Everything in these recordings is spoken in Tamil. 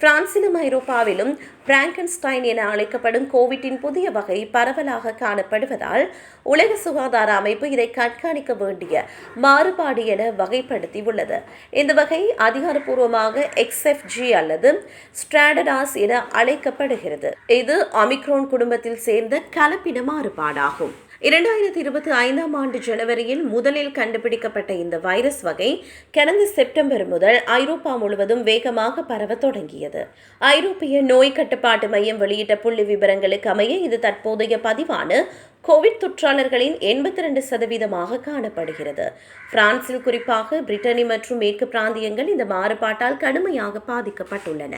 பிரான்சிலும் ஐரோப்பாவிலும் பிராங்கன்ஸ்டைன் என அழைக்கப்படும் கோவிட்டின் புதிய வகை பரவலாக காணப்படுவதால் உலக சுகாதார அமைப்பு இதை கண்காணிக்க வேண்டிய மாறுபாடு என வகைப்படுத்தியுள்ளது. இந்த வகை அதிகாரப்பூர்வமாக எக்ஸ்எஃப்ஜி அல்லது ஸ்ட்ராடடாஸ் என அழைக்கப்படுகிறது. இது ஒமிக்ரோன் குடும்பத்தில் சேர்ந்த கலப்பின மாறுபாடாகும். இரண்டாயிரத்தி இருபத்தி ஐந்தாம் ஆண்டு ஜனவரியில் முதலில் கண்டுபிடிக்கப்பட்ட இந்த வைரஸ் வகை கடந்த செப்டம்பர் முதல் ஐரோப்பா முழுவதும் வேகமாக பரவத் தொடங்கியது. ஐரோப்பிய நோய் கட்டுப்பாட்டு மையம் வெளியிட்ட புள்ளி விவரங்களுக்கு அமைய இது தற்போதைய பதிவான கோவிட் தொற்றாளர்களின் எண்பத்தி ரெண்டு சதவீதமாக காணப்படுகிறது. பிரான்சில் குறிப்பாக பிரிட்டனி மற்றும் மேற்கு பிராந்தியங்கள் இந்த மாறுபாட்டால் கடுமையாக பாதிக்கப்பட்டுள்ளன.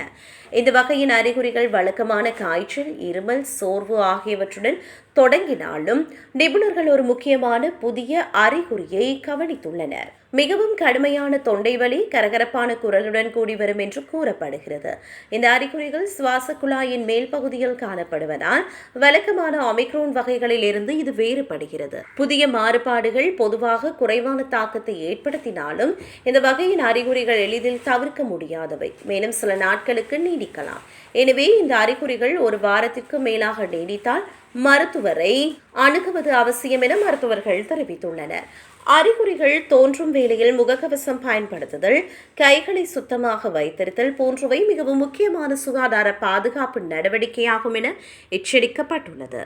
இந்த வகையின் அறிகுறிகள் வழக்கமான காய்ச்சல் இருமல் சோர்வு ஆகியவற்றுடன் தொடங்கினாலும் நிபுணர்கள் ஒரு முக்கியமான புதிய அறிகுறியை கவனித்துள்ளனர். மிகவும் கடுமையான தொண்டை வலி கரகரப்பான குரலுடன் கூடி வரும் என்று கூறப்படுகிறது. இந்த அறிகுறிகள் சுவாச குழாயின் மேல் பகுதியில் காணப்படுவதால் வழக்கமான ஒமிக்ரோன் வகைகளில் இருந்து இது வேறுபடுகிறது. புதிய மாறுபாடுகள் பொதுவாக குறைவான தாக்கத்தை ஏற்படுத்தினாலும் இந்த வகையின் அறிகுறிகள் எளிதில் தவிர்க்க முடியாதவை. மேலும் சில நாட்களுக்கு நீடிக்கலாம். எனவே இந்த அறிகுறிகள் ஒரு வாரத்திற்கு மேலாக நீடித்தால் மருத்துவரை அணுகுவது அவசியம் என மருத்துவர்கள் தெரிவித்துள்ளனர். அறிகுறிகள் தோன்றும் வேளையில் முகக்கவசம் பயன்படுத்துதல் கைகளை சுத்தமாக வைத்திருத்தல் போன்றவை மிகவும் முக்கியமான சுகாதார பாதுகாப்பு நடவடிக்கையாகும் என எச்சரிக்கப்பட்டுள்ளது.